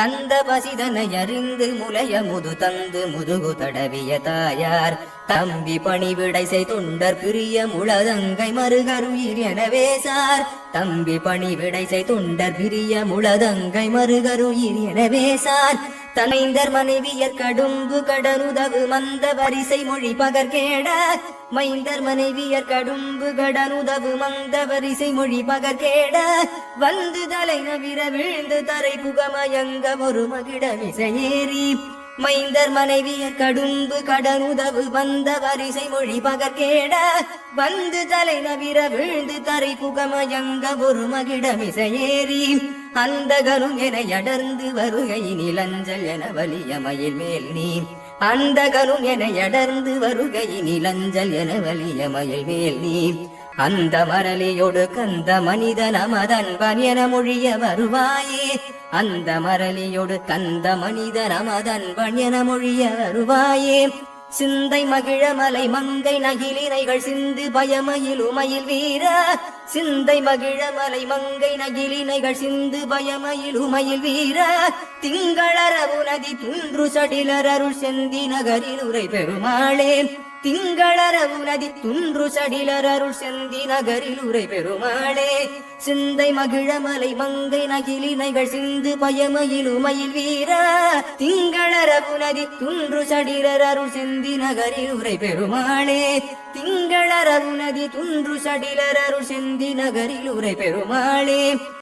தந்த பசிதனை அறிந்து முலைய முது தந்து முதுகு தடவிய தாயார். தம்பி பணிவிடை செய் தொண்டர் பிரிய முளதங்கை மறுகருயிர் எனவே சார். தம்பி பணிவிடை செய் தொண்டர் பிரிய முளதங்கை மறுகருயிர் எனவே சார். தனைந்தர் மனைவியர் கடும்பு கடனுதவு மந்த வரிசை மொழி பகர்கேட மைந்தர் மனைவியர் கடும்பு கடனுதவு மந்த வரிசை மொழி பகர்கேட வந்து தலை நவிர விழுந்து தரை புகமயங்க ஒரு மகிடமிசையேறி மைந்தர் மனைவியர் கடும்பு கடனுதவு வந்த வரிசை மொழி பகர்கேட வந்து தலை நவிர விழுந்து தரை புகமயங்க ஒரு மகிடமிசையேறி அந்த அந்தகரும் என அடர்ந்து வருகையினில் அஞ்சல் என வலிய மயில் மேல் நீ அந்தகரும் என அடர்ந்து வருகையினில் அஞ்சல் என வலிய மயில் மேல் நீ அந்த மரலியோடு கந்த மனிதன் அமதன்பன் என மொழிய வருவாயே. அந்த மரலியோடு கந்த மனிதன் அமதன்பன் என மொழிய வருவாயே. சிந்தை மகிழ மலை மங்கை நகிலினைகள் சிந்து பயமயில் உமையில் வீர. சிந்தை மகிழ மலை மங்கை நகிலினைகள் சிந்து பயமயில் உமையில் வீர. திங்களரவு நதி துன்று சடிலர் அருள் செந்தி நகரில் உரை பெருமாளே திங்களரவு நதி துன்று சடிலர் அருள் செந்தி நகரில் உரை பெருமாளே. சிந்தை மகிழ மலை மங்கை நகிலினைகள் சிந்து பயமயில் உமையில் வீர. திங்களரவு நதி துன்று சடிலர் அருள் செந்தி நகரில் உரை பெருமாளே திங்களரவு நதி துன்று சடிலர் அருள் செந்தி நகரில் உரை பெருமாளே